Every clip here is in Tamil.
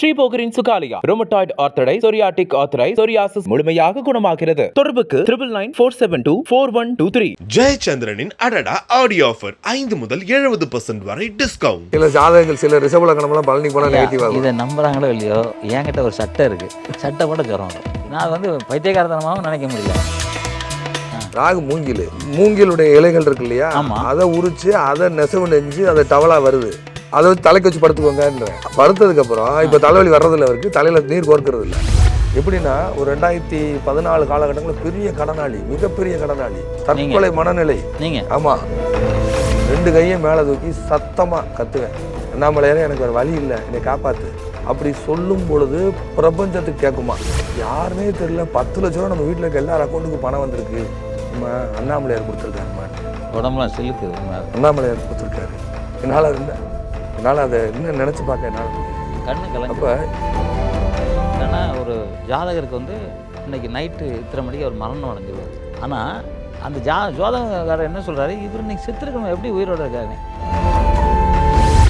ஸ்ரீபோகரின் சுகாலியா. ரோமட்டாய்டு ஆர்த்தடை சொரியாட்டிக் ஆர்த்தரை சொரியாசிஸ் முழுமையாக குணமாகிறது. தொடர்புக்கு triple nine four seven two four one two three ஜெயச்சந்திரனின் அடடா ஆடியோ ஆஃபர் ஐந்து முதல் எழுபது பர்சன்ட் வரை டிஸ்கவுண்ட் சில ஜாதகங்கள் சில ரிஷப லக்னம்லாம் பழனி போனால் நெகட்டிவ் ஆகும். இதை நம்புறாங்களோ இல்லையோ என்கிட்ட ஒரு சட்டை இருக்கு. சட்டை கூட ஜுரம் நான் வந்து பைத்தியகாரத்தனமாகவும் நினைக்க முடியல. ராகு மூங்கில். மூங்கிலுடைய இலைகள் இருக்கு இல்லையா. அதை உரிச்சு அதை நெசவு நெஞ்சு அதை டவலா வருது. அதை வச்சு தலைக்கு வச்சு படுத்துக்கோங்கன்ற படுத்ததுக்கு அப்புறம் இப்போ தலைவலி வர்றதில்ல அவருக்கு. தலையில நீர் கோர்க்கறது இல்லை. எப்படின்னா ஒரு ரெண்டாயிரத்தி பதினாலு காலகட்டங்களில் பெரிய கடனாளி மிகப்பெரிய கடனாளி தற்கொலை மனநிலை. நீங்க. ஆமா. ரெண்டு கையும் மேலே தூக்கி சத்தமா கத்துவேன். அண்ணாமலையாரே எனக்கு வேறு வழி இல்லை. என்னை காப்பாத்து. அப்படி சொல்லும் பொழுது பிரபஞ்சத்துக்கு கேட்குமா யாருமே தெரியல. பத்து லட்ச ரூபா நம்ம வீட்டில் இருக்க எல்லார் அக்கௌண்ட்டுக்கு பணம் வந்திருக்கு. அம்மா அண்ணாமலையார் கொடுத்துருக்காருமா உடம்புலாம் உண்மை. அண்ணாமலையார் கொடுத்துருக்காரு. என்னால் என்ன என்னால் அதை இன்னும் நினச்சி பார்க்க என்னால் கண்ணு கலங்க. அப்போ ஏன்னா ஒரு ஜாதகருக்கு வந்து இன்னைக்கு நைட்டு இத்தனை மணிக்கு அவர் மரணம் அடைஞ்சிருவார். ஆனால் அந்த ஜா ஜோதகக்காரர் என்ன சொல்றாரு? இவர் இன்னைக்கு செத்துருக்கணும். எப்படி உயிரோட இருக்காரு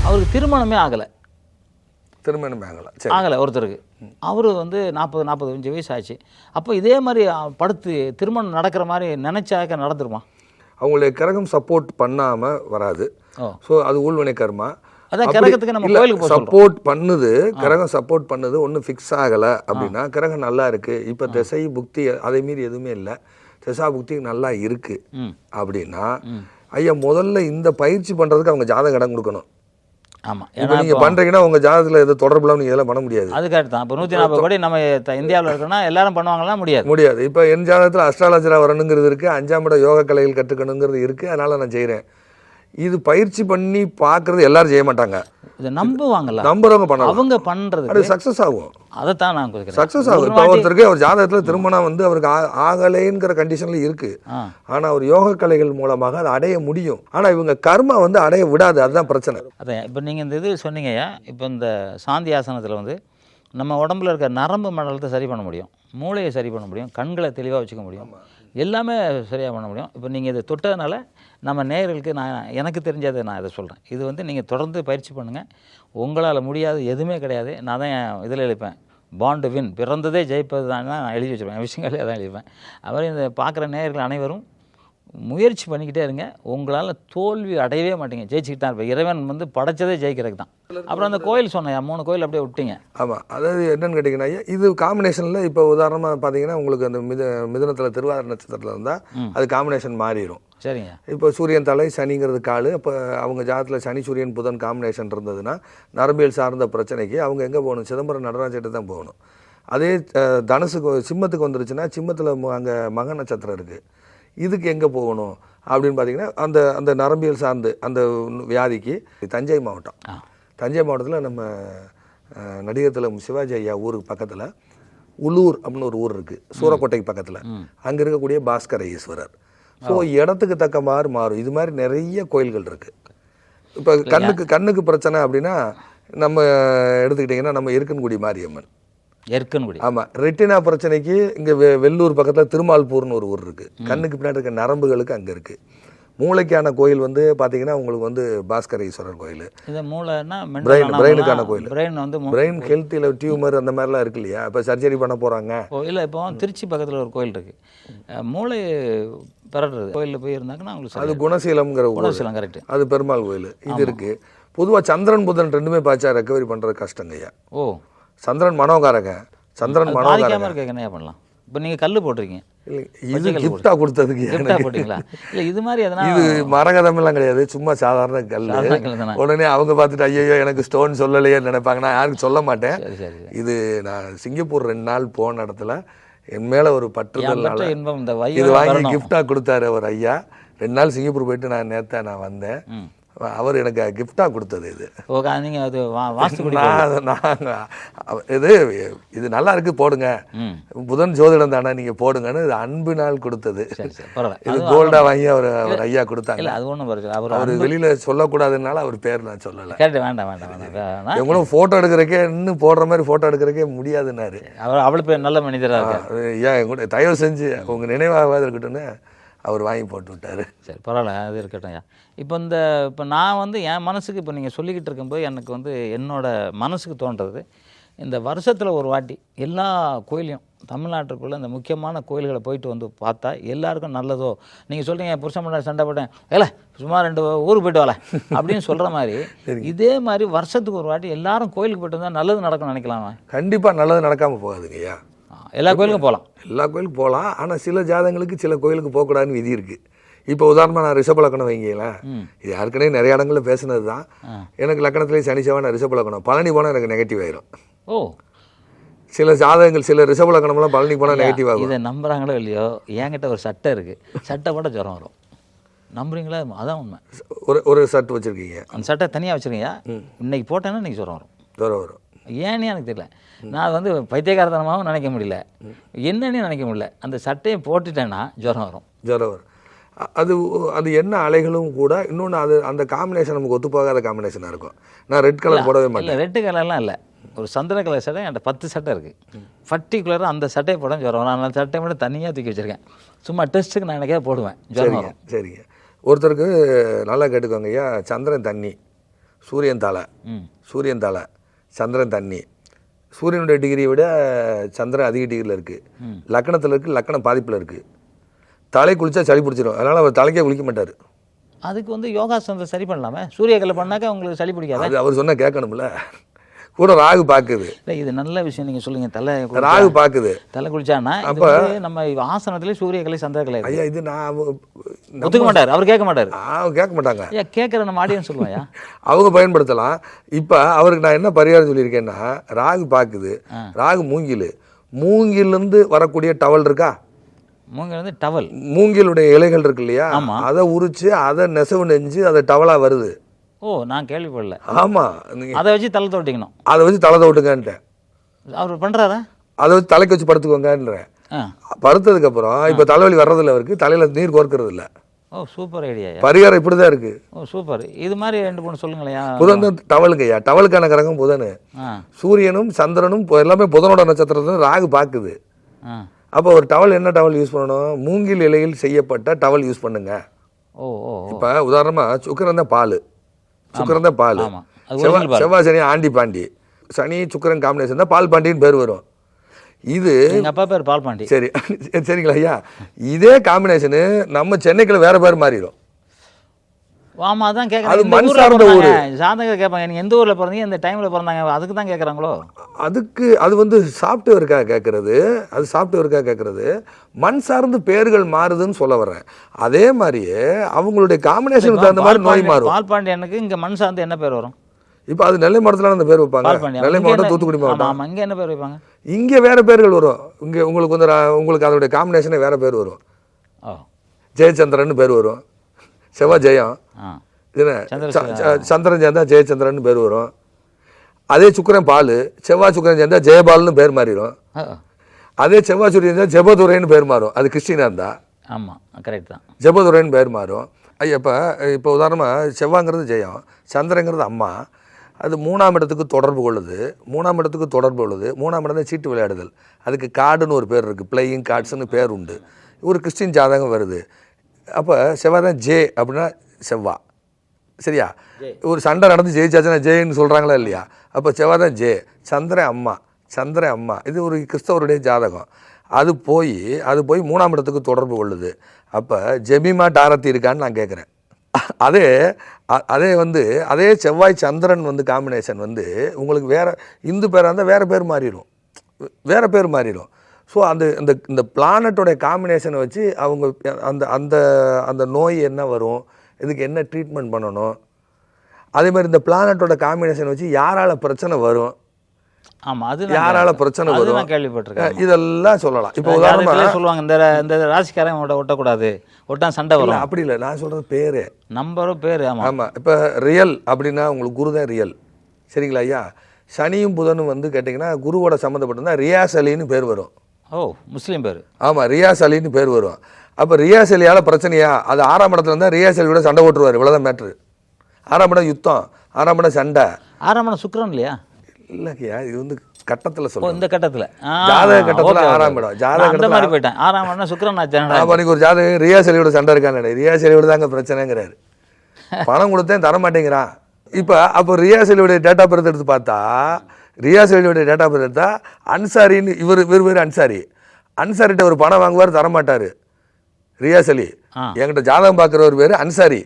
அவருக்கு திருமணமே ஆகலை. திருமணம் ஆகலாம் சரி. ஆகலை ஒருத்தருக்கு. அவர் வந்து நாற்பது நாற்பத்தஞ்சு வயசு ஆச்சு. அப்போ இதே மாதிரி படுத்து திருமணம் நடக்கிற மாதிரி நினைச்சாக்க நடந்துருமா? அவங்களுடைய கிரகம் சப்போர்ட் பண்ணாமல் வராது. ஸோ அது ஊழ்வினை கர்மா. அதான் கிரகத்துக்கு நம்ம கோயிலுக்கு. சப்போர்ட் பண்ணுது கிரகம் சப்போர்ட் பண்ணுது ஒன்றும் ஃபிக்ஸ் ஆகலை அப்படின்னா கிரகம் நல்லா இருக்கு. இப்போ திசை புக்தி அதை மீறி எதுவுமே இல்லை. திசா புக்தி நல்லா இருக்கு அப்படின்னா ஐயா முதல்ல இந்த பயிற்சி பண்றதுக்கு அவங்க ஜாதக இடம் கொடுக்கணும். ஆமாம் இப்போ ஏன்னா நீங்க இப்போ பண்றீங்கன்னா உங்க ஜாதகத்துல எது தொடர்பு இல்லாம நீங்க இதெல்லாம் பண்ண முடியாது. அது கரெக்ட் தான். இப்போ நூற்றி நாற்பது கோடி நம்ம இந்தியாவில் இருக்கோம்னா எல்லாரும் பண்ணுவாங்களா முடியாது. முடியாது. இப்போ என் ஜாதகத்தில் அஸ்ட்ராலஜரா வரணுங்கிறது இருக்கு. அஞ்சாம் இடம் யோக கலைகள் கற்றுக்கணுங்கிறது இருக்கு. அதனால நான் செய்றேன். இது பயிற்சி பண்ணி பார்க்கறது எல்லாரும் செய்ய மாட்டாங்க. இதை நம்புவாங்கல்ல நம்புறவங்க பண்ணலாம். அவங்க அது பண்ணுறது சக்ஸஸ் ஆகும். அதைத்தான் நான் கேட்குறேன். சக்ஸஸ் ஆகும். இப்போ ஒருத்தருக்கு அவர் ஜாதகத்தில் திருமணம் வந்து அவருக்கு ஆகலைங்கிற கண்டிஷன்ல இருக்கு. ஆ. ஆனா அவர் யோக கலைகள் மூலமாக அதை அடைய முடியும். ஆனா இவங்க கர்மா வந்து அடைய விடாது. அதுதான் பிரச்சனை. அதான் இப்போ நீங்கள் இந்த இது சொன்னீங்கய்யா இப்போ இந்த சாந்தி ஆசனத்தில் வந்து நம்ம உடம்புல இருக்க நரம்பு மண்டலத்தை சரி பண்ண முடியும். மூளையை சரி பண்ண முடியும். கண்களை தெளிவாக வச்சுக்க முடியும். எல்லாமே சரியாக பண்ண முடியும். இப்போ நீங்கள் இதை தொட்டதுனால நம்ம நேயர்களுக்கு நான் எனக்கு தெரிஞ்சதை நான் இதை சொல்கிறேன் இது வந்து நீங்கள் தொடர்ந்து பயிற்சி பண்ணுங்கள் உங்களால் முடியாது எதுவுமே கிடையாது. நான் தான் இதில் எழுப்பேன். பாண்டு வின் பிறந்ததே ஜெயிப்பது தான் நான் எழுதி வச்சுருப்பேன். விஷயங்களே தான் எழுதிப்பேன். அவர் இந்த பார்க்குற நேயர்கள் அனைவரும் முயற்சி பண்ணிக்கிட்டே இருங்க. உங்களால் தோல்வி அடையவே மாட்டீங்க. ஜெயிச்சுக்கிட்டு தான் இருப்பேன் இறைவன் வந்து படைச்சதே ஜெயிக்கிறதுக்கு தான். அப்புறம் அந்த கோயில் சொன்னேன். மூணு கோயில் அப்படியே விட்டீங்க. ஆமா. அதாவது என்னன்னு கேட்டிங்கன்னா இது காம்பினேஷன்ல இப்போ உதாரணமா பார்த்தீங்கன்னா உங்களுக்கு அந்த மித மிதனத்தில் திருவாதிரை நட்சத்திரத்தில் இருந்தால் அது காம்பினேஷன் மாறிடும் சரிங்க. இப்போ சூரியன் தலை சனிங்கிறது காலு. அப்போ அவங்க ஜாதத்தில் சனி சூரியன் புதன் காம்பினேஷன் இருந்ததுன்னா நரம்பியல் சார்ந்த பிரச்சனைக்கு அவங்க எங்கே போகணும்? சிதம்பரம் நடராஜிட்ட தான் போகணும். அதே தனுசுக்கு சிம்மத்துக்கு வந்துருச்சுன்னா சிம்மத்தில் அங்கே மக நட்சத்திரம் இருக்குது இதுக்கு எங்கே போகணும்? அப்படின்னு பார்த்தீங்கன்னா அந்த அந்த நரம்பியல் சார்ந்து அந்த வியாதிக்கு தஞ்சை மாவட்டம். தஞ்சை மாவட்டத்தில் நம்ம நடிகர் திலகம் சிவாஜி ஐயா ஊருக்கு பக்கத்தில் உள்ளூர் அப்படின்னு ஒரு ஊர் இருக்குது சூரக்கோட்டைக்கு பக்கத்தில். அங்கே இருக்கக்கூடிய பாஸ்கர ஈஸ்வரர் ஸோ இடத்துக்கு தக்க மாதிரி மாறும். இது மாதிரி நிறைய கோயில்கள் இருக்குது இப்போ கண்ணுக்கு கண்ணுக்கு பிரச்சனை அப்படின்னா நம்ம எடுத்துக்கிட்டிங்கன்னா நம்ம இருக்கன்குடி மாரியம்மன். எருக்கன்குடி ஆமாம் ரெட்டினா பிரச்சனைக்கு இங்கே வெ வெள்ளூர் பக்கத்தில் திருமால்பூர்னு ஒரு ஊர் இருக்குது கண்ணுக்கு பின்னாடி இருக்க நரம்புகளுக்கு அங்கே இருக்குது மூளைக்கான கோயில் வந்து பார்த்தீங்கன்னா உங்களுக்கு வந்து பாஸ்கர ஈஸ்வரர் கோயில். இது மூளைன்னா Brain, brain-க்கான கோயில். பிரெயின் வந்து பிரெயின் ஹெல்த்தில் டியூமர் அந்த மாதிரிலாம் இருக்கு இல்லையா? இப்போ சர்ஜரி பண்ண போகிறாங்க இல்லை இப்போ திருச்சி பக்கத்தில் ஒரு கோயில் இருக்கு. அஹ், மூளை பெறறது கோயிலில் போய் இருந்தாங்கன்னா உங்களுக்கு அது குணசீலம்ங்கிற குணசீலம் கரெக்ட் அது பெருமாள் கோயில். இது இருக்கு. பொதுவாக சந்திரன் புதன் ரெண்டுமே பாய்ச்சா ரெக்கவரி பண்ணுறது கஷ்டங்க ஐயா ஓ. சந்திரன் மனோகாரகன் சந்திரன் இருக்க என்னையா பண்ணலாம்? இப்போ நீங்கள் கல் போட்டிருக்கீங்க. இல்லை இது கிஃப்டாக கொடுத்ததுக்கு கிஃப்டாக. போட்டிங்களா? இல்லை இது மாதிரி எதனா இது மரகதமெல்லாம் கிடையாது சும்மா சாதாரண கல். உடனே அவங்க பார்த்துட்டு ஐயோ எனக்கு ஸ்டோன் சொல்லலையே நினைப்பாங்க. நான் யாருக்கும் சொல்ல மாட்டேன். இது நான் சிங்கப்பூர் ரெண்டு நாள் போன இடத்துல என் மேல ஒரு பற்றுதல்னால பெற்ற இன்பம் இந்த இது வாங்கி வரணும். கிஃப்டா கொடுத்தாரு அவர் ஐயா. ரெண்டு நாள் சிங்கப்பூர் போயிட்டு நான் நேத்தா நான் வந்தேன். அவர் எனக்கு கிஃப்டா கொடுத்தது இது. நீங்கள் அது நான் இது இது நல்லா இருக்கு போடுங்க. புதன் ஜோதிடம் தானே நீங்க போடுங்கன்னு இது அன்பு நாள் கொடுத்தது. இது அது- கோல்டா வாங்கி அவர் அவர் ஐயா கொடுத்தாங்க. இல்லை அது ஒன்றும் பரவாயில்ல அவர் அவர் வெளியில சொல்லக்கூடாதுனால அவர் பேர் நான் சொல்லல. கேட்டு வேண்டாம் வேண்டாம் வேண்டாம். வேணாம் எங்களும் போட்டோ எடுக்கிறக்கே இன்னும் போடுற மாதிரி போட்டோ எடுக்கிறக்கே முடியாதுன்னாரு. அவர் அவ்வளோ பேர் நல்ல மனிதராக ஐயா என் கூட தயவு செஞ்சு உங்க நினைவாகாத இருக்கட்டும்னு அவர் வாங்கி போட்டு விட்டாரு சரி பரவாயில்ல அது இருக்கட்டும் ஐயா. இப்போ இந்த இப்போ நான் வந்து என் மனசுக்கு இப்போ நீங்கள் சொல்லிக்கிட்டு இருக்கும்போது எனக்கு வந்து என்னோட மனசுக்கு தோன்றது இந்த வருஷத்தில் ஒரு வாட்டி எல்லா கோயிலையும் தமிழ்நாட்டுக்குள்ளே இந்த முக்கியமான கோயில்களை போயிட்டு வந்து பார்த்தா எல்லாருக்கும் நல்லதோ நீங்கள் சொல்கிறீங்க புருஷன் பண்ண சண்டை போட்டேன் ஏல சும்மா ரெண்டு ஊருக்கு போயிட்டு வரல அப்படின்னு சொல்கிற மாதிரி இதே மாதிரி வருஷத்துக்கு ஒரு வாட்டி எல்லாரும் கோயிலுக்கு போயிட்டு வந்தால் நல்லது நடக்கும்னு நினைக்கலாமா? கண்டிப்பாக நல்லது நடக்காமல் போகாதுங்க ஐயா. எல்லா கோயிலுக்கும் போகலாம். எல்லா கோயிலுக்கும் போகலாம். ஆனால் சில ஜாதகங்களுக்கு சில கோயிலுக்கு போகக்கூடாதுன்னு விதி இருக்குது இப்போ உதாரணமாக நான் ரிஷப லக்கணம் வைங்களேன். இது ஏற்கனவே நிறைய இடங்களில் பேசுனது தான். எனக்கு லக்கணத்திலே சனி செவ்வாய் ரிஷப லக்கணம் பழனி போனால் எனக்கு நெகட்டிவ் ஆயிரும். ஓ. சில ஜாதகங்கள் சில ரிஷப லக்கணம்லாம் பழனி போனால் நெகட்டிவ் ஆகும். இதை நம்புறாங்களோ இல்லையோ என்கிட்ட ஒரு சட்டை இருக்குது சட்டை போட ஜுரம் வரும். நம்புறீங்களா? அதான் உண்மை. ஒரு ஒரு ஷர்ட் வச்சுருக்கீங்க. அந்த சட்டை தனியாக வச்சுருக்கீங்க இன்னைக்கு போட்டேன்னா இன்னைக்கு ஜுரம் வரும். தூரம் வரும். ஏன்னு எனக்கு தெரியல. நான் வந்து பைத்தியகாரத்தனமாகவும் நினைக்க முடியல. என்னன்னு நினைக்க முடியல. அந்த சட்டையை போட்டுட்டேன்னா ஜுரம் வரும். ஜுரம் வரும். அது அது என்ன அலைகளும் கூட இன்னொன்று அது அந்த காம்பினேஷன் நமக்கு ஒத்து போகாத காம்பினேஷனாக இருக்கும். நான் ரெட் கலர் போடவே மாட்டேன். ரெட்டு கலர்லாம் இல்லை. ஒரு சந்திர கலர் சட்டை என்கிட்ட பத்து சட்டை இருக்குது பர்டிகுலராக அந்த சட்டையை போட ஜுரம் வரும். நான் அந்த சட்டையை மட்டும் தனியாக தூக்கி வச்சிருக்கேன். சும்மா டெஸ்ட்டுக்கு நான் எனக்கே போடுவேன். ஜுரம் சரிங்க. ஒருத்தருக்கு நல்லா கேட்டுக்கோங்க ஐயா. சந்திரன் தண்ணி சூரியன் தலை. ம். சூரியன் தலை. சந்திரன் தண்ணி. சூரியனுடைய டிகிரியை விட சந்திரன் அதிக டிகிரியில் இருக்குது லக்கணத்தில் இருக்குது லக்கணம் பாதிப்பில் இருக்குது தலை குளிச்சா சளி பிடிச்சிரும். அதனால் அவர் தலைக்கே குளிக்க மாட்டார். அதுக்கு வந்து யோகாசனத்தை சரி பண்ணலாமே? சூரியகலை பண்ணாக்க உங்களுக்கு சளி பிடிக்காது? அவர் சொன்னால் கேட்கணும்ல. கூட ராகு பார்க்குது இல்லை இது நல்ல விஷயம் நீங்கள் சொல்லுங்க தலை ராகு பார்க்குது தலை குளிச்சானா இது அப்ப- நம்ம ஆசனத்திலே சூரியகலை சந்திரகலை இருக்கு. ஐயா இது. நான் ஒத்துக்க மாட்டார் அவர் கேட்க மாட்டார். அவங்க கேட்க மாட்டாங்க. ஐயா கேட்குற நம்ம ஆடியன்ஸ் சொல்லுவாயா அவங்க பயன்படுத்தலாம். இப்போ அவருக்கு நான் என்ன பரிகாரம் சொல்லியிருக்கேன்னா ராகு பார்க்குது ராகு மூங்கில். மூங்கிலிருந்து வரக்கூடிய டவல் இருக்கா? மூங்க வந்து டவல். மூங்கிலுடைய இலைகள் இருக்கு இல்லையா. அதை உரிச்சு அதை நெசவு நெஞ்சு அதை டவலா வருது. ஓ நான் கேள்விப்படல. ஆமா நீங்க அதை வச்சு தலை தொட்டிக்கணும். அதை வச்சு தலை தவிட்டுங்கன்ட்டேன் அவர் பண்ணுறாரா அதை வச்சு தலைக்கு வச்சு படுத்துக்கோங்கன்றேன் ஆ. படுத்ததுக்கு அப்புறம் இப்போ தலைவலி வர்றதில்ல அவருக்கு தலையில நீர் கோர்க்கறது இல்ல ஓ சூப்பர் ஐடியா பரிகாரம் இப்படிதான் இருக்கு. Oh super. இது மாதிரி ரெண்டு மூணு சொல்லுங்களையா புதன் தான் டவலுக்கு ஐயா. டவலுக்கான கிரகம் புதன். சூரியனும் சந்திரனும் எல்லாமே புதனோட நட்சத்திரத்தை ராகு பார்க்குது. அப்போ ஒரு டவல் என்ன டவல் யூஸ் பண்ணணும்? மூங்கில் இலையில் செய்யப்பட்ட டவல் யூஸ் பண்ணுங்க. ஓ. இப்போ உதாரணமா சுக்கிரன் தான் பால். சுக்கிரன் தான் பால். செவ்வாய் பால். சனி ஆண்டி பாண்டி. சனி சுக்கிரன் காம்பினேஷன் தான் பால் பாண்டின்னு பேர் வரும். இது அப்பா பேர் பால்பாண்டி சரி சரிங்களா ஐயா? இதே காம்பினேஷனு நம்ம சென்னைக்குள்ள வேற பேர் மாறிடும். ஆமா அதான் அது மண் சார்ந்த பிறந்தாங்க. ஜாதகம் கேட்பாங்க நீங்கள் எந்த ஊரில் பிறந்தீங்க? இந்த டைமில் பிறந்தாங்க. அதுக்கு தான் கேட்குறாங்களோ அதுக்கு அது வந்து சாஃப்ட்வேருக்காக கேட்கறது அது சாஃப்ட்வேருக்காக கேட்கறது மண் சார்ந்து பேர்கள் மாறுதுன்னு சொல்ல வர்றேன். அதே மாதிரியே அவங்களுடைய காம்பினேஷனுக்கு தகுந்த மாதிரி நோய் மாறும். பால்பாண்டியனுக்கு இங்கே மண் சார்ந்து என்ன பேர் வரும்? இப்போ அது நெல்லை மாவட்டத்தில் அந்த பேர் வைப்பாங்க. நெல்லை மாவட்டம் தூத்துக்குடி மாவட்டம். ஆமாம் இங்கே என்ன பேர் வைப்பாங்க? இங்கே வேற பேர்கள் வரும். இங்கே உங்களுக்கு வந்து உங்களுக்கு அதோடைய காம்பினேஷனே வேற பேர் வரும். ஜெயச்சந்திரன் பேர் வரும். செவ்வாய் ஜெயம் சந்திரன் சேர்ந்தா ஜெயச்சந்திரன் பேர் வரும். அதே சுக்கிரன் பால் செவ்வாய் சுக்கிரன் சேர்ந்தா ஜெயபால்னு பேர் மாறிடும் அதே செவ்வாய் சூரியன் சேர்ந்தா ஜெபதுரைன்னு பேர் மாறும். அது கிறிஸ்டினா இருந்தா. ஆமாம் கரெக்ட் தான். ஜெபதுரைன்னு பேர் மாறும். ஐயா இப்போ இப்போ உதாரணமாக செவ்வாங்கிறது ஜெயம் சந்திரங்கிறது அம்மா. அது மூணாம் இடத்துக்கு தொடர்பு கொள்ளுது. மூணாம் இடத்துக்கு தொடர்பு கொள்ளுது. மூணாம் இடம் தான் சீட்டு விளையாடுதல். அதுக்கு கார்டுன்னு ஒரு பேர் இருக்குது பிளேயிங் கார்ட்ஸ்னு பேர் உண்டு. ஒரு கிறிஸ்டின் ஜாதகம் வருது. அப்போ செவ்வாய் தான் ஜே அப்படின்னா செவ்வா. சரியா? ஒரு சண்டை நடந்து ஜெயிச்சாச்சுன்னா ஜெயின்னு சொல்கிறாங்களா இல்லையா? அப்போ செவ்வாய் தான் ஜே. சந்திரன் அம்மா. சந்திரன் அம்மா. இது ஒரு கிறிஸ்தவருடைய ஜாதகம். அது போய் அது போய் மூணாம் இடத்துக்கு தொடர்பு கொள்ளுது. அப்போ ஜெமிமா டாரத்தி இருக்கான்னு நான் கேட்குறேன் அதே அதே வந்து அதே செவ்வாய் சந்திரன் வந்து காம்பினேஷன் வந்து உங்களுக்கு வேற இந்து பேராக இருந்தால் வேற பேர் மாறிடும். வேற பேர் மாறிடும். ஸோ அந்த இந்த இந்த பிளானட்டோட காம்பினேஷனை வச்சு அவங்க அந்த அந்த அந்த நோய் என்ன வரும்? இதுக்கு என்ன ட்ரீட்மெண்ட் பண்ணணும்? அதே மாதிரி இந்த பிளானட்டோட காம்பினேஷன் வச்சு யாரால பிரச்சனை வரும்? ஆமாம் அது யாரால பிரச்சனை வரும்? கேள்விப்பட்டிருக்கேன். இதெல்லாம் சொல்லலாம். இப்போ ஜாதகத்திலே உதாரணமா சொல்லுவாங்க இந்த இந்த ராசிக்காரன் ஒட்ட ஒட்டக்கூடாது. ஒட்டா சண்டை வரும். அப்படி இல்லை. நான் சொல்றது பேரு. நம்பரும் பேர் ஆமாம் ஆமா. இப்போ ரியல் அப்படின்னா உங்களுக்கு குரு தான் ரியல் சரிங்களா ஐயா? சனியும் புதனும் வந்து கேட்டிங்கன்னா குருவோட சம்மந்தப்பட்டிருந்தா ரியாஸ் அலின்னு பேர் வரும். ஓ முஸ்லீம் பேர். ஆமா ரியாஸ் அலின்னு பேர் வரும். அப்போ ரியாஸ் அலியால பிரச்சனையா? அது ஆறாம் இடத்துல இருந்தால் ரியாஸ் அலியோட சண்டை போட்டுருவார். இவ்வளோதான் மேட்ரு ஆறாம் இடம் யுத்தம். ஆறாம் இடம் சண்டை. ஆறாம் இடம் சுக்கிரன் இல்லையா? இல்லைங்கய்யா இது வந்து கட்டத்தில் ஓ சொல்லுங்க இந்த கட்டத்தில். ஜாதக கட்டத்துல ஆறாம் இடம். ஜாதக கட்டத்துல மாதிரி போயிட்டேன். ஆறாம் இடம்னா சுக்கிரன் அப்போ அன்னைக்கு ஒரு ஜாதகம் ரியாஸ் அலியோட சண்டை இருக்கான்னு ரியாஸ் அலியோட தாங்க பிரச்சனைங்கிறாரு. பணம் கொடுத்தேன் தர மாட்டேங்கிறான் இப்போ அப்போ ரியாஸ் அலியோட டேட்டா பர்த் எடுத்து பார்த்தா ரியாஸ் அலியோட டேட்டா பர்த் எடுத்தா அன்சாரின்னு இவர் இவர் பேர் அன்சாரி. அன்சாரிட்ட ஒரு பணம் வாங்குவார் தரமாட்டார். ரியாஸ் அலி. என்கிட்ட ஜாதகம் பார்க்குறவர் பேர் அன்சாரி.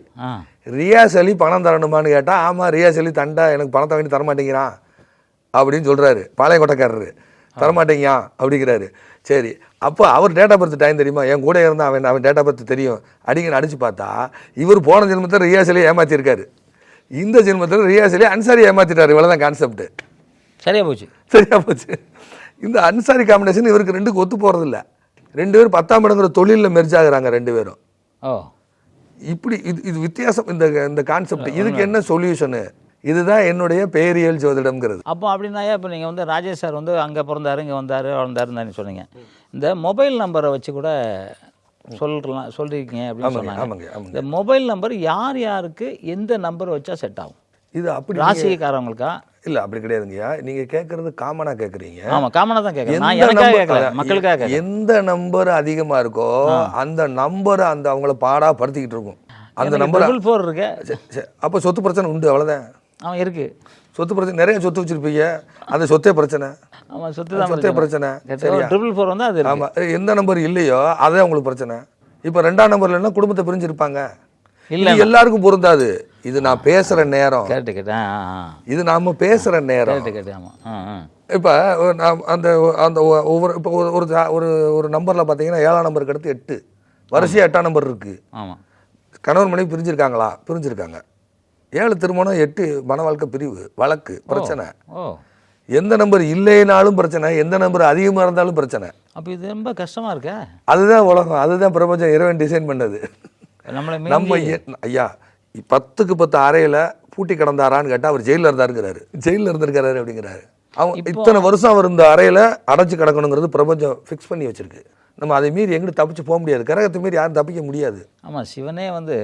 ரியாஸ் அலி பணம் தரணுமான்னு கேட்டால் ஆமாம் ரியாஸ் அலி தண்டா எனக்கு பணத்தை வாங்கி தரமாட்டேங்கிறான். அப்படின்னு சொல்கிறாரு பாளையங்கோட்டைக்காரரு. தரமாட்டேங்கிறான் அப்படிங்கிறாரு. சரி அப்போ அவர் டேட்டா பர்த் டைம் தெரியுமா? என் கூட இருந்தால் அவன் அவன் டேட்டா பர்த் தெரியும். அடிங்கன்னு அடிச்சு பார்த்தா இவர் போன ஜென்மத்தில் ரியாஸ் அலி ஏமாற்றிருக்காரு இந்த ஜென்மத்தில் ரியாஸ் அலி அன்சாரி ஏமாத்திட்டாரு. இவ்வளோதான் கான்செப்ட் சரியா போச்சு சரியா போச்சு இந்த அன்சாரி காம்பினேஷன் இவருக்கு ரெண்டுக்கு ஒத்து போகிறதில்ல ரெண்டு பேரும் பத்தாம் இடங்கிற தொழிலில் மெர்ஜ் ஆகுறாங்க ரெண்டு பேரும். ஓ. இப்படி இது இது வித்தியாசம் இந்த இந்த கான்செப்ட் இதுக்கு என்ன சொல்யூஷனு இதுதான் என்னுடைய பேரியல் ஜோதிடம்ங்கிறது. அப்போ அப்படின்னாயா இப்போ நீங்கள் வந்து ராஜேஷ் சார் வந்து அங்கே பிறந்தாரு இங்கே வந்தார் வளர்ந்தாருன்னு சொன்னீங்க. இந்த மொபைல் நம்பரை வச்சு கூட சொல்லலாம் சொல்லியிருக்கீங்க அப்படின்னு சொன்னாங்க. இந்த மொபைல் நம்பர் யார் யாருக்கு எந்த நம்பர் வச்சா செட் ஆகும்? இது அப்படி ராசிக்காரவங்களுக்கா? இல்ல அப்படி கிடையாதுங்கய்யா. நீங்க கேட்கறது காமனா கேட்குறீங்க ஆமாம் காமனாக தான் கேட்குறேன் நான் எனக்காக கேட்கல மக்களுக்காக எந்த நம்பர் அதிகமா இருக்கோ அந்த நம்பர் அந்த அவங்கள பாடா படுத்திக்கிட்டு இருக்கும். அந்த நம்பர் ஃபோர் இருக்கு. அப்போ சொத்து பிரச்சனை உண்டு அவ்வளவுதான். அவன் இருக்கு. சொத்து பிரச்சனை நிறைய சொத்து வச்சிருப்பீங்க. அந்த சொத்தே பிரச்சனை. ஆமாம் சொத்து தான் சொத்தே பிரச்சனை. சரியா? ட்ரிபிள் ஃபோர் வந்து அது. ஆமா எந்த நம்பர் இல்லையோ அதே உங்களுக்கு பிரச்சனை. இப்போ ரெண்டாம் நம்பர் இல்லைன்னா குடும்பத்தை பிரிஞ்சிருப்பாங்க. இல்ல. எல்லாருக்கும் பொருந்தாது. இது நான் பேசுற நேரம். கேட்டு கேட்டேன் இது நாம பேசுற நேரம். கேட்டு கேட்டு ஆமாம் இப்போ அந்த அந்த ஒவ்வொரு இப்போ ஒரு ஒரு ஒரு நம்பரில் பார்த்தீங்கன்னா ஏழாம் நம்பருக்கு அடுத்து எட்டு. வரிசையாக எட்டாம் நம்பர் இருக்குது ஆமாம் கணவன் மனைவி பிரிஞ்சிருக்காங்களா? பிரிஞ்சிருக்காங்க. ஏழு திருமணம் எட்டு மன வாழ்க்கை பிரிவு வழக்கு பிரச்சனை. எந்த நம்பர் இல்லைனாலும் பிரச்சனை எந்த நம்பர் அதிகமாக இருந்தாலும் பிரச்சனை. அப்போ இது ரொம்ப கஷ்டமாக இருக்கே? அதுதான் உலகம் அதுதான் பிரபஞ்சம் இறைவன் டிசைன் பண்ணது. நம்ம ஐயா பத்துக்கு பத்து அறையில் பூட்டி கிடந்தாரான்னு கேட்டால் அவர் ஜெயிலில் இருந்தாருங்கிறாரு. ஜெயிலில் இருந்திருக்காரு அப்படிங்கிறாரு. அவன் இத்தனை வருஷம் அவர் இந்த அறையில் அடைச்சு கிடக்கணுங்கிறது பிரபஞ்சம் ஃபிக்ஸ் பண்ணி வச்சிருக்கு. நம்ம அதை மீறி எங்கிட்டு தப்பிச்சு போக முடியாது. கரகத்தை மீறி யாரும் தப்பிக்க முடியாது. ஆமாம் சிவனே வந்து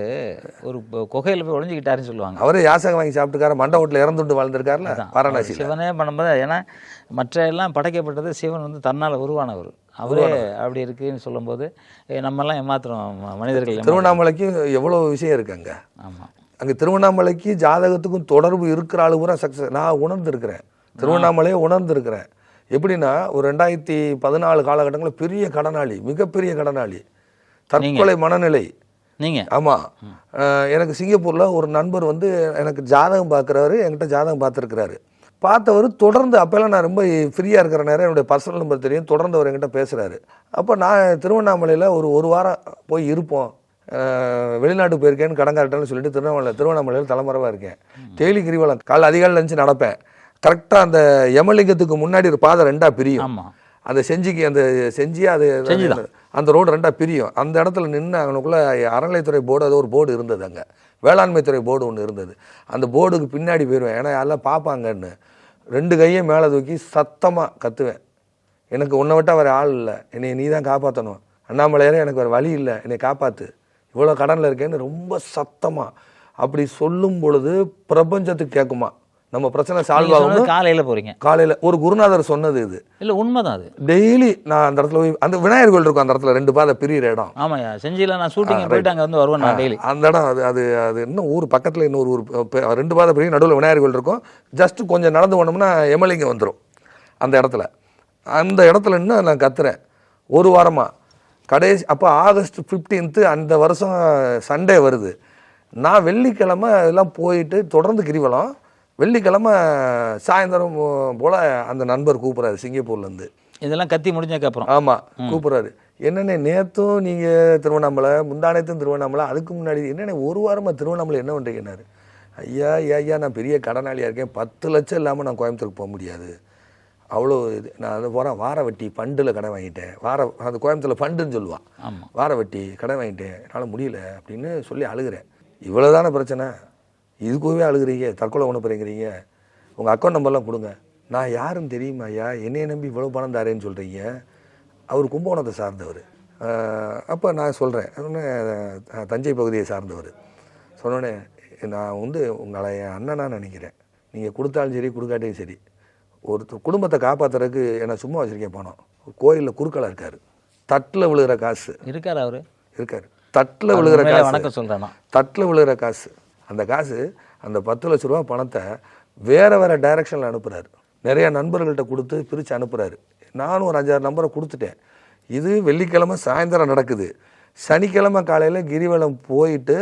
ஒரு குகையில் போய் ஒளிஞ்சுக்கிட்டாருன்னு சொல்லுவாங்க. அவரே யாசகம் வாங்கி சாப்பிட்டுக்காரு மண்ட வீட்டில் இறந்துட்டு வாழ்ந்திருக்காருல? வாரணாசியில். சிவனே பண்ணும்போது ஏன்னா மற்ற எல்லாம் படைக்கப்பட்டது சிவன் வந்து தன்னால் உருவானவர். அவரே அப்படி இருக்குன்னு சொல்லும்போது நம்மெல்லாம் ஏமாத்துறோம் மனிதர்கள். திருவண்ணாமலைக்கு எவ்வளோ விஷயம் இருக்கு அங்கே? ஆமாம் அங்கே திருவண்ணாமலைக்கு ஜாதகத்துக்கும் தொடர்பு இருக்கிற ஆளு பூரா சக்ஸஸ் நான் உணர்ந்திருக்கிறேன். திருவண்ணாமலையே உணர்ந்திருக்கிறேன். எப்படின்னா ஒரு ரெண்டாயிரத்தி பதினாலு காலகட்டங்களில் பெரிய கடனாளி மிகப்பெரிய கடனாளி தற்கொலை மனநிலை. நீங்கள் ஆமாம் எனக்கு சிங்கப்பூரில் ஒரு நண்பர் வந்து எனக்கு ஜாதகம் பார்க்குறாரு என்கிட்ட ஜாதகம் பார்த்துருக்கிறாரு. பார்த்தவர் தொடர்ந்து அப்போல்லாம் நான் ரொம்ப ஃப்ரீயாக இருக்கிற நேரம் என்னுடைய பர்சனல் நம்பர் தெரியும். தொடர்ந்து அவர் என்கிட்ட பேசுகிறாரு அப்போ நான் திருவண்ணாமலையில் ஒரு ஒரு வாரம் போய் இருப்போம். வெளிநாட்டு போயிருக்கேன்னு கடங்காரட்டன்னு சொல்லிட்டு திருவண்ணாமலை திருவண்ணாமலையில் தலைமறைவாக இருக்கேன். டெய்லி கிரிவலம் காலைல அதிகாலையில் இருந்துச்சு நடப்பேன். கரெக்டாக அந்த யமலிங்கத்துக்கு முன்னாடி ஒரு பாதை ரெண்டாக பிரியும். அந்த செஞ்சிக்கு அந்த செஞ்சி அது அந்த ரோடு ரெண்டா பிரியும். அந்த இடத்துல நின்று அவனுக்குள்ள அறநிலைத்துறை போர்டு அது ஒரு போர்டு இருந்தது அங்கே. வேளாண்மை துறை போர்டு ஒன்று இருந்தது. அந்த போர்டுக்கு பின்னாடி போயிடுவேன் ஏன்னா எல்லாம் பார்ப்பாங்கன்னு. ரெண்டு கையை மேலே தூக்கி சத்தமாக கத்துவேன். எனக்கு உன்னை விட்டா வேறு ஆள் இல்லை. என்னை நீ தான் காப்பாற்றணும் அண்ணாமலையாரே எனக்கு வேறு வழி இல்லை. என்னை காப்பாற்று இவ்வளோ கடனில் இருக்கேன்னு ரொம்ப சத்தமாக அப்படி சொல்லும் பொழுது பிரபஞ்சத்துக்கு கேட்குமா நம்ம பிரச்சனை சால்வ் ஆகும் காலையில் போகிறீங்க காலையில் ஒரு குருநாதர் சொன்னது இது. இல்லை உண்மைதான் அது. டெய்லி நான் அந்த இடத்துல போய் அந்த விநாயகர் கோயில் இருக்கும் அந்த இடத்துல ரெண்டு பாதை பிரியிற இடம். ஆமாய்யா செஞ்சியில் நான் ஷூட்டிங் போயிட்டு அங்கே வந்து வருவேன் நான் டெய்லி அந்த இடம் அது அது அது இன்னும் ஊர் பக்கத்தில் இன்னொரு ஊர் ரெண்டு பாதை பிரியும் நடுவில் விநாயகர் கோயில் இருக்கும். ஜஸ்ட் கொஞ்சம் நடந்து போனோம்னா எமலிங்க வந்துடும் அந்த இடத்துல. அந்த இடத்துல இன்னும் நான் கத்துறேன். ஒரு வாரமாக கடைசி அப்போ ஆகஸ்ட் 15th அந்த வருஷம் சண்டே வருது. நான் வெள்ளிக்கிழமை எல்லாம் போயிட்டு தொடர்ந்து கிரிவலம். வெள்ளிக்கிழமை சாயந்தரம் போல் அந்த நண்பர் கூப்பிட்றாரு சிங்கப்பூர்லேருந்து. இதெல்லாம் கத்தி முடிஞ்சதுக்கப்புறம் ஆமாம் கூப்பிட்றாரு. என்னண்ணே நேற்றும் நீங்கள் திருவண்ணாமலை முந்தானத்தும் திருவண்ணாமலை அதுக்கு முன்னாடி என்னண்ணே ஒரு வாரமாக திருவண்ணாமலை என்ன பண்ணுறீங்கன்னாரு ஐயா ஐயா ஐயா நான் பெரிய கடனாளியாக இருக்கேன். பத்து லட்சம் இல்லாமல் நான் கோயம்புத்தூருக்கு போக முடியாது. அவ்வளோ இது. நான் அது போகிறேன் வார வட்டி ஃபண்டில் கடன் வாங்கிட்டேன். வார அந்த கோயம்புத்தூரில் ஃபண்டுன்னு சொல்லுவான் வார வட்டி கடன் வாங்கிட்டேன். என்னால் முடியல அப்படின்னு சொல்லி அழுகிறேன். இவ்வளோ தானே பிரச்சனை? இதுக்குவே அழுகுறீங்க தற்கொலை பண்ண போகிறீங்கிறீங்க உங்கள் அக்கௌண்ட் நம்பர்லாம் கொடுங்க. நான் யாருன்னு தெரியுமா ஐயா? என்னைய நம்பி இவ்வளோ பணம் தாரேன்னு சொல்கிறீங்க அவர் கும்பகோணத்தை சார்ந்தவர். அப்போ நான் சொல்கிறேன் தஞ்சை பகுதியை சார்ந்தவர். சொன்னோடனே நான் வந்து உங்களை என் அண்ணனா நினைக்கிறேன். நீங்கள் கொடுத்தாலும் சரி கொடுக்காட்டியும் சரி. ஒரு குடும்பத்தை காப்பாத்துறதுக்கு என்ன சும்மா வச்சுருக்கேன் பணம். கோயிலில் குறுக்களா இருக்கார். தட்டில் விழுகிற காசு. இருக்கார் அவர்? இருக்காரு. தட்டில் விழுகிற காசு. வணக்கம் சொல்கிறேன் தட்டில் விழுகிற காசு. அந்த காசு அந்த பத்து லட்ச ரூபா பணத்தை வேற வேற டைரக்ஷனில் அனுப்புறாரு. நிறைய நண்பர்கள்ட்ட கொடுத்து பிரித்து அனுப்புகிறாரு நானும் ஒரு அஞ்சாறு நம்பரை கொடுத்துட்டேன். இது வெள்ளிக்கிழமை சாயந்தரம் நடக்குது. சனிக்கிழமை காலையில் கிரிவலம் போயிட்டு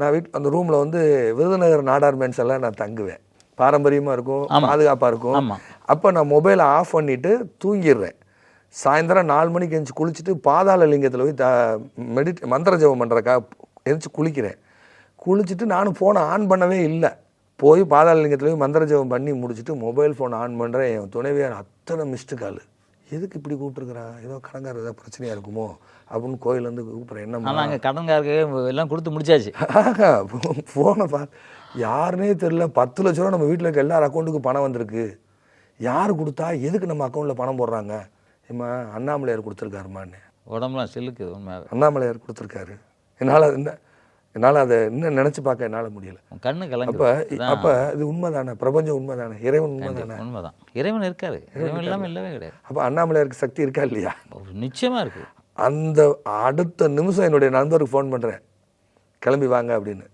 நான் வீட் அந்த ரூமில் வந்து விருதுநகர் நாடார் மென்ஸ் எல்லாம் நான் தங்குவேன். பாரம்பரியமாக இருக்கும் பாதுகாப்பாக இருக்கும். அப்போ நான் மொபைலை ஆஃப் பண்ணிவிட்டு தூங்கிடுறேன். சாயந்தரம் நாலு மணிக்கு எழுந்துச்சு குளிச்சுட்டு பாதாள லிங்கத்தில் போய் த மெடிட் மந்திர ஜெபம் பண்ணுறக்கா எழுந்துச்சு குளிக்கிறேன். குளிச்சுட்டு நானும் ஃபோனை ஆன் பண்ணவே இல்லை. போய் பாதாள லிங்கத்தில் போய் மந்திர ஜெபம் பண்ணி முடிச்சுட்டு மொபைல் ஃபோன் ஆன் பண்ணுறேன் என் துணைவியார் அத்தனை மிஸ்டு கால் எதுக்கு இப்படி கூப்பிட்டுருக்குறான் ஏதோ கடங்கார ஏதோ பிரச்சனையாக இருக்குமோ? அப்படின்னு கோயிலேருந்து கூப்பிட்றேன். என்னம்மா ஆனால் அங்கே கடன்காருக்கு எல்லாம் கொடுத்து முடிச்சாச்சு. ஃபோனை பா யாருனே தெரியல. பத்து லட்ச ரூபா நம்ம வீட்டில் இருக்க எல்லார் அக்கௌண்ட்டுக்கு பணம் வந்திருக்கு. யார் கொடுத்தா? எதுக்கு நம்ம அக்கௌண்ட்டில் பணம் போடுறாங்க? ஏம்மா அண்ணாமலையார் கொடுத்துருக்காருமான்னு. உடம்புலாம் சில்லுக்கு உண்மையாகவே அண்ணாமலையார் கொடுத்துருக்காரு. என்னால் என்ன என்னால் அதை இன்னும் நினச்சி பார்க்க என்னால் முடியல. கண்ணு அப்போ கலங்கு அப்போ இது உண்மைதானே? பிரபஞ்சம் உண்மைதானே? இறைவன் உண்மைதானே? உண்மைதான். இறைவன் இருக்காரு. இறைவன் இல்லாமல் இல்லவே கிடையாது. அப்போ அண்ணாமலையாருக்கு சக்தி இருக்கா இல்லையா? நிச்சயமாக இருக்குது அந்த அடுத்த நிமிஷம் என்னுடைய நண்பருக்கு ஃபோன் பண்ணுறேன் கிளம்பி வாங்க அப்படின்னு.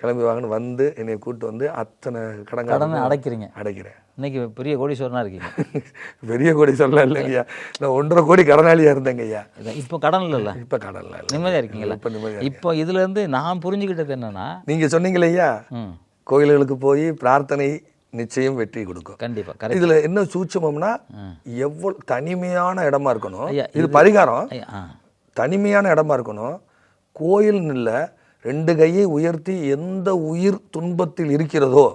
கிளம்பி வாங்கன்னு வந்து என்னை கூப்பிட்டு வந்து அத்தனை கடனை கடங்க அடைக்கிறீங்க. அடைக்கிறேன். இன்னைக்கு பெரிய கோடீஸ்வரனாக இருக்கீங்க. பெரிய கோடி சொல்ல இல்லைங்கய்யா. நான் ஒன்றரை கோடி கடனாளியாக இருந்தேங்க ஐயா இப்போ கடன் இல்லைல்ல. இப்போ கடன்லாம் இல்லை நிம்மதியாக இருக்கீங்களா? இப்போ நிம்மதியா இப்போ இதுலேருந்து நான் புரிஞ்சுக்கிட்டது என்னன்னா நீங்கள் சொன்னீங்களே ஐயா கோயில்களுக்கு போய் பிரார்த்தனை நிச்சயம் வெற்றி கொடுக்கும். கண்டிப்பாக இதுல என்ன சூட்சமம்னா எவ்வளவு தனிமையான இடமா இருக்கணும். இது பரிகாரம். தனிமையான இடமா இருக்கணும். கோயில்னு இல்லை ரெண்டு கையை உயர்த்தி எந்த உயிர் துன்பத்தில் இருக்கிறதோ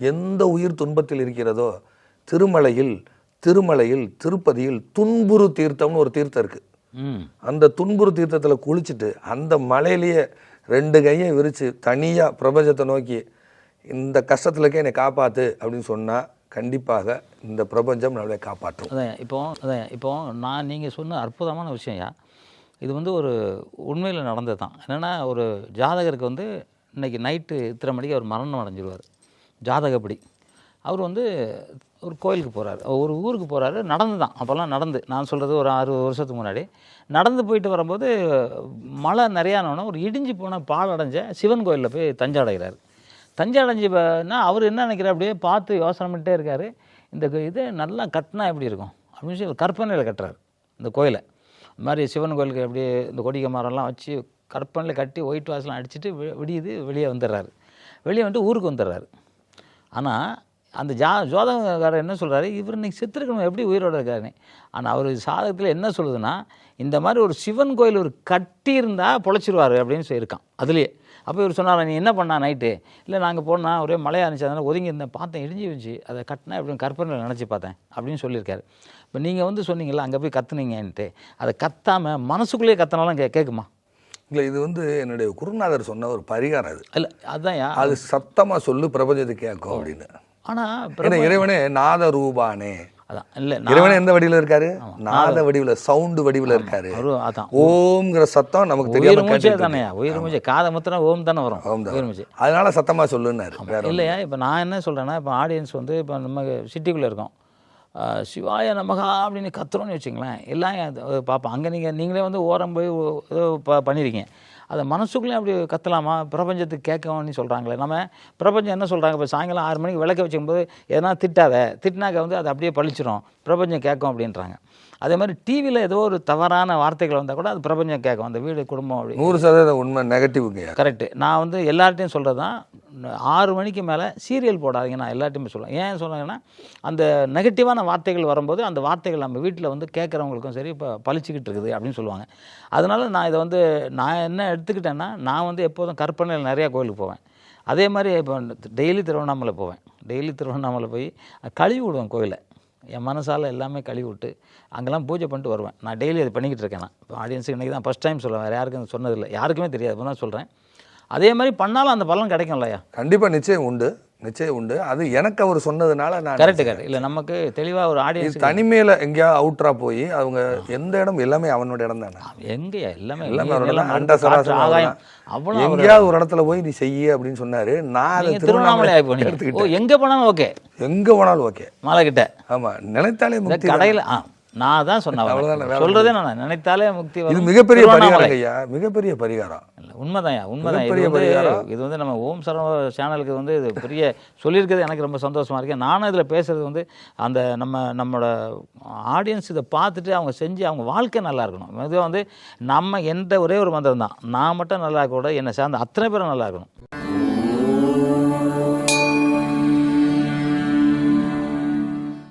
எந்த உயிர் துன்பத்தில் இருக்கிறதோ திருமலையில் திருமலையில் திருப்பதியில் துன்புறு தீர்த்தம்னு ஒரு தீர்த்தம் இருக்கு. ம். அந்த துன்புறு தீர்த்தத்துல குளிச்சுட்டு அந்த மலையிலேயே ரெண்டு கையை விரிச்சு தனியா பிரபஞ்சத்தை நோக்கி இந்த கஷ்டத்துல இருக்க என்னை காப்பாத்து அப்படின்னு சொன்னா கண்டிப்பாக இந்த பிரபஞ்சம் நம்மளை காப்பாற்றும். அதான் இப்போ அதான் இப்போ நான் நீங்கள் சொன்ன அற்புதமான விஷயம்யா இது வந்து ஒரு உண்மையில் நடந்தது தான் என்னென்னா ஒரு ஜாதகருக்கு வந்து இன்னைக்கு நைட்டு இத்தனை மணிக்கு அவர் மரணம் அடைஞ்சிடுவார் ஜாதகப்படி. அவர் வந்து ஒரு கோயிலுக்கு போகிறாரு ஒரு ஊருக்கு போகிறாரு நடந்து தான் அப்போல்லாம் நடந்து. நான் சொல்கிறது ஒரு அறுபது வருஷத்துக்கு முன்னாடி. நடந்து போயிட்டு வரும்போது மழை நிறையானோன்னா ஒரு இடிஞ்சு போன பால் அடைஞ்ச சிவன் கோயிலில் போய் தஞ்சை அடைகிறார் தஞ்சை அடைஞ்சு அவர் என்ன நினைக்கிறார்? அப்படியே பார்த்து யோசனை பண்ணிட்டே இருக்கார். இந்த இது நல்லா கட்டினா எப்படி இருக்கும்? அப்படின்னு சொல்லி ஒரு கற்பனையில் கட்டுறாரு. இந்த கோயிலை. இந்த மாதிரி சிவன் கோயிலுக்கு அப்படியே இந்த கொடிக்க மரம்லாம் வச்சு கற்பனையில் கட்டி ஒயிட் வாஷ்லாம் அடிச்சுட்டு விடியுது வெளியே வந்துடுறாரு. வெளியே வந்துட்டு ஊருக்கு வந்துடுறாரு. ஆனால் அந்த ஜா ஜோதகக்காரர் என்ன சொல்கிறாரு இவர் இன்னைக்கு செத்துருக்கணும் எப்படி உயிரோட இருக்காருன்னு. ஆனால் அவர் சாதகத்தில் என்ன சொல்லுதுன்னா இந்த மாதிரி ஒரு சிவன் கோயில் ஒரு கட்டியிருந்தால் பொழைச்சிருவார் அப்படின்னு சொல்லியிருக்கான். அதுலேயே. அப்போ இவர் சொன்னார் நீ என்ன பண்ணா நைட்டு இல்லை நாங்கள் போனால் ஒரே மழையாக இருந்துச்சு அதனால் ஒதுங்கி இருந்தேன் பார்த்தேன் இடிஞ்சு வச்சு அதை கட்டினா எப்படின்னு கற்பனையில் நினச்சி பார்த்தேன் அப்படின்னு சொல்லியிருக்காரு. இப்போ நீங்கள் வந்து சொன்னீங்கல்ல அங்கே போய் கத்துனீங்கன்ட்டு அதை கத்தாமல் மனசுக்குள்ளேயே கத்தினாலும் கே கேட்குமா இல்லை இது வந்து என்னுடைய குருநாதர் சொன்ன ஒரு பரிகாரம் அது. இல்லை அதுதான்யா அது சத்தமா சொல்லு பிரபஞ்சத்துக்கு கேட்கும் அப்படின்னு. ஆனால் இறைவனே நாத ரூபானே அதான். இல்லை இறைவனே எந்த வடிவில் இருக்காரு? நாத வடிவில் சவுண்டு வடிவில் இருக்காரு. அதான். ஓம்ங்கிற சத்தம் நமக்கு தெரியாம மூச்சே தானே உயிர் மூச்சு. காதை முத்தினா ஓம் தானே வரும். ஓம் உயிர் மூச்சு. அதனால சத்தமா சொல்லுன்னாரு. வேற ஒண்ணும் இல்லையா இப்போ நான் என்ன சொல்கிறேன்னா இப்போ ஆடியன்ஸ் வந்து இப்போ நம்ம சிட்டிக்குள்ளே இருக்கோம். சிவாய நமகா அப்படின்னு கத்துறோம்னு வச்சுங்களேன் எல்லாம் பார்ப்போம் அங்கே நீங்கள் நீங்களே வந்து ஓரம் போய் ஏதோ ப பண்ணியிருக்கீங்க அதை மனசுக்குள்ளேயும் அப்படி கத்தலாமா? பிரபஞ்சத்துக்கு கேட்கணும்னு சொல்கிறாங்களே நம்ம பிரபஞ்சம் என்ன சொல்கிறாங்க இப்போ சாயங்காலம் ஆறு மணிக்கு விளக்க வச்சுக்கும்போது எதனா திட்டாத திட்டினாக்க வந்து அதை அப்படியே பழிச்சிடும் பிரபஞ்சம் கேட்கும் அப்படின்றாங்க. அதே மாதிரி டிவியில் ஏதோ ஒரு தவறான வார்த்தைகள் வந்தால் கூட அது பிரபஞ்சம் கேட்கும் அந்த வீடு குடும்பம் அப்படி. நூறு சதவீதம் உண்மை நெகட்டிவ்ங்க கரெக்டு நான் வந்து எல்லார்ட்டையும் சொல்கிறது தான் ஆறு மணிக்கு மேலே சீரியல் போடாதீங்க நான் எல்லார்ட்டையுமே சொல்லுவேன் ஏன் சொல்லுங்கன்னா அந்த நெகட்டிவான வார்த்தைகள் வரும்போது அந்த வார்த்தைகள் நம்ம வீட்டில் வந்து கேட்குறவங்களுக்கும் சரி இப்போ பழிச்சிக்கிட்டு இருக்குது அப்படின்னு சொல்லுவாங்க. அதனால நான் இதை வந்து நான் என்ன எடுத்துக்கிட்டேன்னா நான் வந்து எப்போதும் கற்பனையில் நிறையா கோயிலுக்கு போவேன். அதே மாதிரி இப்போ டெய்லி திருவண்ணாமலை போவேன். டெய்லி திருவண்ணாமலை போய் கழுவி விடுவேன் கோயிலை. என் மனசால் எல்லாமே கழுவி விட்டு அங்கெல்லாம் பூஜை பண்ணிட்டு வருவேன். நான் டெய்லி அது பண்ணிக்கிட்டு இருக்கேன் நான். இப்போ ஆடியன்ஸுக்கு இன்றைக்கி தான் ஃபஸ்ட் டைம் சொல்லுவேன். வேறு யாருக்கும் சொன்னதில்லை. யாருக்குமே தெரியாது. இப்போ தான் சொல்கிறேன் அதே மாதிரி பண்ணாலும் அந்த பலன் கிடைக்கும் இல்லையா? கண்டிப்பா நிச்சயம் உண்டு. நிச்சயம் உண்டு. அது எனக்கு அவர் சொன்னதுனால நான் கரெக்டு கரெக்ட் இல்லை நமக்கு தெளிவாக ஒரு ஆடியன்ஸ் தனிமையில எங்கேயாவது அவுட்ரா போய் அவங்க எந்த இடம் எல்லாமே அவனோட இடம் தானே? எங்கேயா? எல்லாமே எல்லாமே ஆகாயம். அவ்வளோ எங்கேயாவது ஒரு இடத்துல போய் நீ செய்ய அப்படின்னு சொன்னாரு. நான் திருவண்ணாமலை எடுத்துக்கிட்டேன். எங்கே போனாலும் ஓகே. எங்க போனாலும் ஓகே. மலை கிட்ட ஆமா நினைத்தாலே கடையில் ஆ. நான் தான் சொன்னேன் சொல்றதே நான் நினைத்தாலே முக்தி இது. மிகப்பெரிய. பரிகாரம் ஐயா. மிகப்பெரிய பரிகாரம். இல்ல, உண்மைதான்யா உண்மைதான். இது வந்து பரிகாரம். இது வந்து நம்ம ஓம் சரவ சேனலுக்கு வந்து இது பெரிய சொல்லியிருக்கிறது எனக்கு ரொம்ப சந்தோஷமா இருக்கு. நானும் இதில் பேசுறது வந்து அந்த நம்ம நம்மளோட ஆடியன்ஸ் இதை பார்த்துட்டு அவங்க செஞ்சு அவங்க வாழ்க்கை நல்லா இருக்கணும். இது வந்து நம்ம எந்த ஒரே ஒரு மந்திரம் தான் நான் மட்டும் நல்லா இருக்க கூட என்னை சார்ந்த அத்தனை பேரும் நல்லா இருக்கணும்.